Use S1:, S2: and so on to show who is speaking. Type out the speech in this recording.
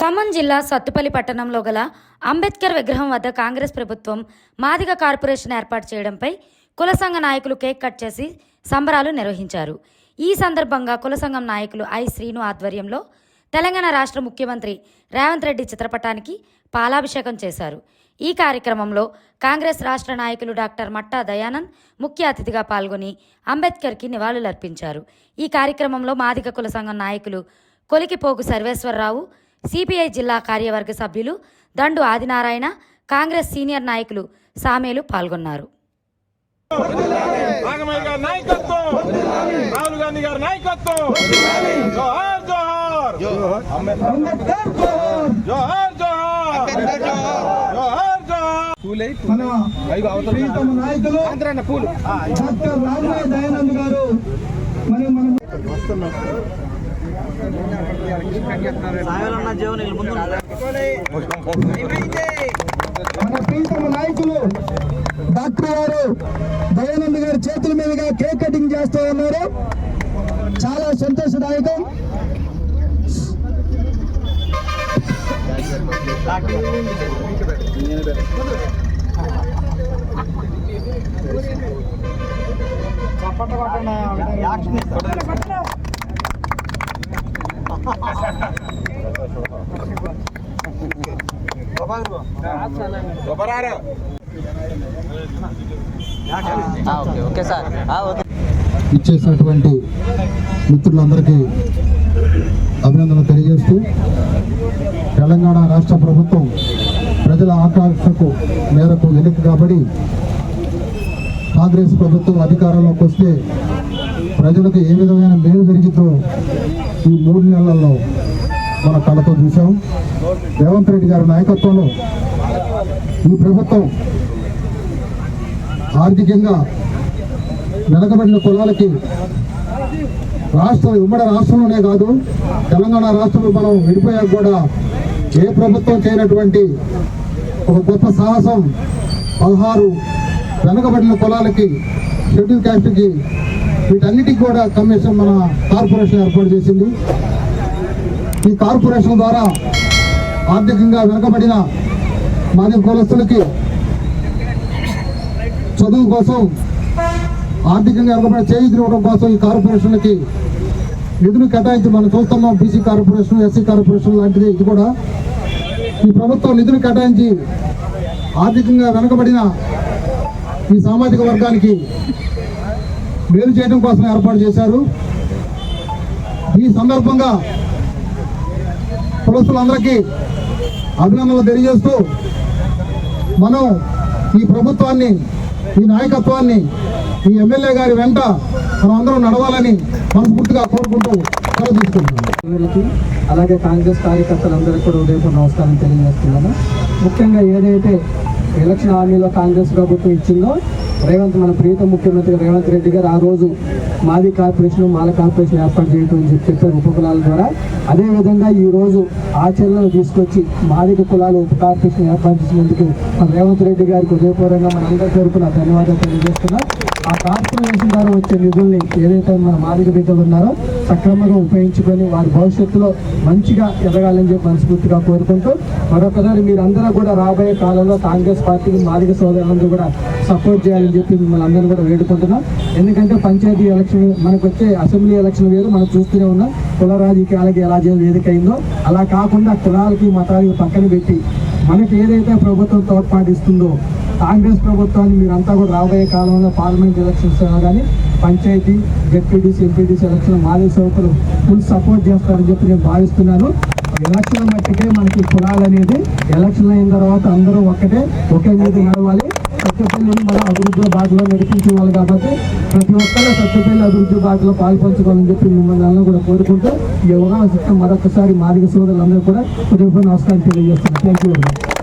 S1: ఖమ్మం జిల్లా సత్తుపల్లి పట్టణంలో గల అంబేద్కర్ విగ్రహం వద్ద కాంగ్రెస్ ప్రభుత్వం మాదిగ కార్పొరేషన్ ఏర్పాటు చేయడంపై కుల సంఘ నాయకులు కేక్ కట్ చేసి సంబరాలు నిర్వహించారు. ఈ సందర్భంగా కుల సంఘం నాయకులు ఐ శ్రీను ఆధ్వర్యంలో తెలంగాణ రాష్ట్ర ముఖ్యమంత్రి రేవంత్ రెడ్డి చిత్రపటానికి పాలాభిషేకం చేశారు. ఈ కార్యక్రమంలో కాంగ్రెస్ రాష్ట్ర నాయకులు డాక్టర్ మట్టా దయానంద్ ముఖ్య అతిథిగా పాల్గొని అంబేద్కర్కి నివాళులర్పించారు. ఈ కార్యక్రమంలో మాదిగ కుల సంఘం నాయకులు కొలికిపోగు సర్వేశ్వరరావు సిపిఐ జిల్లా కార్యవర్గ సభ్యులు దండు ఆదినారాయణ కాంగ్రెస్ సీనియర్ నాయకులు సామేలు పాల్గొన్నారు.
S2: నాగమయ్య గారి నాయకత్వం రాహుల్ గాంధీ గారి నాయకత్వం. జోహార్ జోహార్. జోహార్ జోహార్. జోహార్ జోహార్.
S3: మన ప్రీతమ నాయకులు డాక్టర్ రాజమయ్య దయానంద్ గారు మరి మనం మన ప్రీతమ నాయకులు డాక్టర్ గారు దయానంద్ గారి చేతుల మీదుగా కేక్ కటింగ్ చేస్తూ ఉన్నారు. చాలా సంతోషదాయకం.
S4: ఓకే సార్
S3: ఇచ్చేసినటువంటి మిత్రులందరికీ అభినందనలు తెలియజేస్తూ తెలంగాణ రాష్ట్ర ప్రభుత్వం ప్రజల ఆకాంక్షకు మేరకు ఎన్నిక కాబడి కాంగ్రెస్ ప్రభుత్వం అధికారంలోకి వస్తే ప్రజలకు ఏ విధమైన మేలు జరిగిందో ఈ మూడు నెలల్లో మన కళతో చూసాం రేవంత్ రెడ్డి గారి నాయకత్వంలో ఈ ప్రభుత్వం ఆర్థికంగా వెనకబడిన కులాలకి రాష్ట్ర ఉమ్మడి రాష్ట్రంలోనే కాదు తెలంగాణ రాష్ట్రంలో మనం విడిపోయాక కూడా ఏ ప్రభుత్వం చేయనటువంటి ఒక గొప్ప సాహసం పదహారు వెనకబడిన కులాలకి షెడ్యూల్ క్యాస్ట్కి వీటన్నిటికి కూడా కమిషన్ మన కార్పొరేషన్ ఏర్పాటు చేసింది. ఈ కార్పొరేషన్ ద్వారా ఆర్థికంగా వెనుకబడిన మాది కులస్తులకి చదువు కోసం ఆర్థికంగా వెనకబడిన తిరగడం కోసం ఈ కార్పొరేషన్లకి నిధులు కేటాయించి మనం చూస్తున్నాం. బీసీ కార్పొరేషన్ ఎస్సీ కార్పొరేషన్ లాంటిది ఇది కూడా. ఈ ప్రభుత్వం నిధులు కేటాయించి ఆర్థికంగా వెనుకబడిన ఈ సామాజిక వర్గానికి మేలు చేయడం కోసం ఏర్పాటు చేశారు. ఈ సందర్భంగా కులస్తులందరికీ అభినందనలు తెలియజేస్తూ మనం ఈ ప్రభుత్వాన్ని ఈ నాయకత్వాన్ని ఈ ఎమ్మెల్యే గారి వెంట మనం అందరం నడవాలని మనస్ఫూర్తిగా కోరుకుంటూ సెలవు
S5: వీళ్ళకి అలాగే కాంగ్రెస్ కార్యకర్తలందరికీ కూడా ఉదయపూర్ నమస్కారం తెలియజేస్తున్నాను. ముఖ్యంగా ఏదైతే ఎలక్షన్ హామీలో కాంగ్రెస్ ప్రభుత్వం ఇచ్చిందో రేవంత్ మన ప్రీత ముఖ్యమంత్రి రేవంత్ రెడ్డి గారు ఆ రోజు మాది కార్పొరేషన్ మాల కార్పొరేషన్ ఏర్పాటు చేయడం అని చెప్పి చెప్పారు ఉపకులాల ద్వారా. అదేవిధంగా ఈ రోజు తీసుకొచ్చి మాదిక కులాలు ఉప కార్పొరేషన్ ఏర్పాటు చేసినందుకు మన రేవంత్ రెడ్డి గారికి హృదయపూర్వకంగా మనందరి తరపున ధన్యవాదాలు తెలియజేస్తున్నాం. ఆ కార్పొరేషన్ ద్వారా వచ్చే నిధుల్ని ఏదైతే మన మాదిక బిడ్డలు ఉన్నారో సక్రమంగా ఉపయోగించుకొని వారి భవిష్యత్తులో మంచిగా ఎదగాలని చెప్పి మనస్ఫూర్తిగా కోరుకుంటూ మరొకసారి మీరందరూ కూడా రాబోయే కాలంలో కాంగ్రెస్ పార్టీకి మాదిక సోదరులందరూ కూడా సపోర్ట్ చేయాలని చెప్పి మిమ్మల్ని అందరూ కూడా వేడుకుంటున్నాం. ఎందుకంటే పంచాయతీ ఎలక్షన్ మనకు వచ్చే అసెంబ్లీ ఎలక్షన్ వేరు మనం చూస్తూనే ఉన్నాం. కుల రాజకీయాలకి ఎలా చేయాలి వేదిక అయిందో అలా కాకుండా కులాలకి మతాలకి పక్కన పెట్టి మనకి ఏదైతే ప్రభుత్వం తోడ్పాటిస్తుందో కాంగ్రెస్ ప్రభుత్వాన్ని మీరంతా కూడా రాబోయే కాలంలో పార్లమెంట్ ఎలక్షన్స్ కానీ పంచాయతీ జెడ్పీటీసీ ఎంపీటీసీ ఎలక్షన్ మాజీ సోదరులు ఫుల్ సపోర్ట్ చేస్తారని చెప్పి నేను భావిస్తున్నాను. ఎలక్షన్ మట్టికే మనకి కులాలు అనేది ఎలక్షన్ అయిన తర్వాత అందరూ ఒక్కటే ఒకే మీద నడవాలి. సత్యపల్లిని మనం అభివృద్ధి బాటలో నడిపించేవాళ్ళు కాబట్టి ప్రతి ఒక్కరూ సత్యపల్లి అభివృద్ధి బాటలో పాల్పంచుకోవాలని చెప్పి మిమ్మల్ని కూడా కోరుకుంటూ ఈ అవగాహన మరొకసారి మాదిగ సోదరులందరూ కూడా హృదయపూర్వక నమస్కారం తెలియజేస్తున్నాను. Thank you